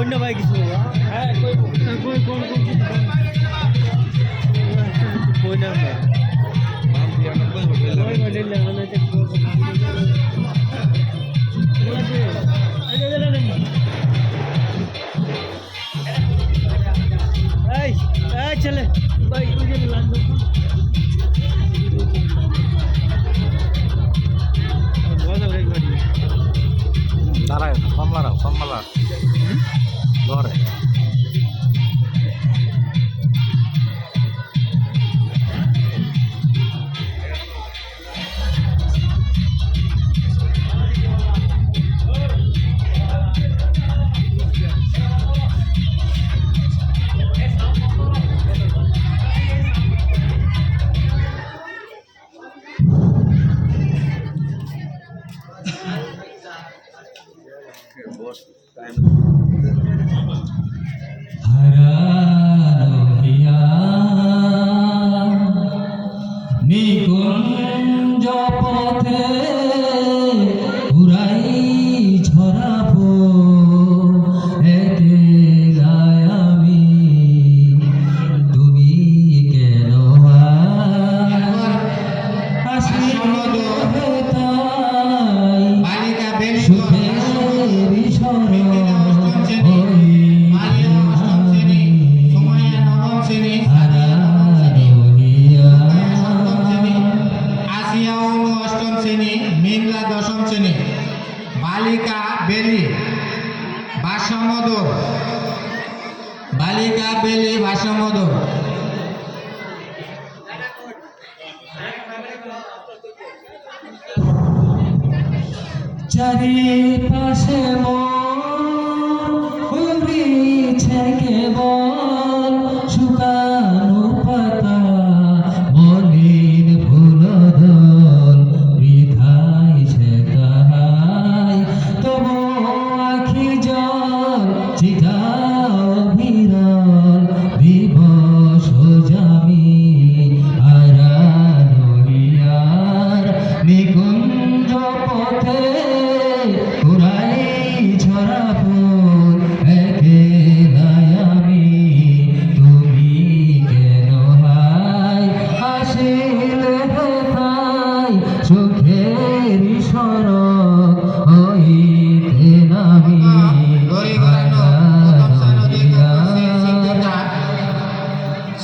বন্যা ভাই কিছু হ্যাঁ ছেলে ভাই দাঁড়ায় কমলা রাও কমলা gore. Here, boss. বালিকা বেলি ভাষামদর বালিকা বেলি ভাষামদর চারিপাশে মন ছেকে কেবল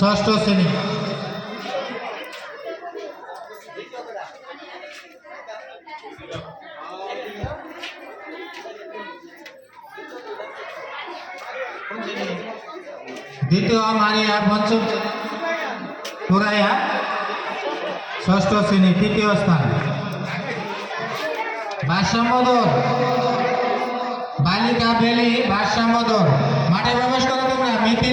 ষষ্ঠ শ্রেণি। দ্বিতীয় মারিয়া পঞ্চম পুরাইয়া ষষ্ঠ শ্রেণি তৃতীয় স্থান। ভাষামদর বালিকা বেলি ভাষামদর মাঠে প্রবেশ করো তোমরা মিথিলা।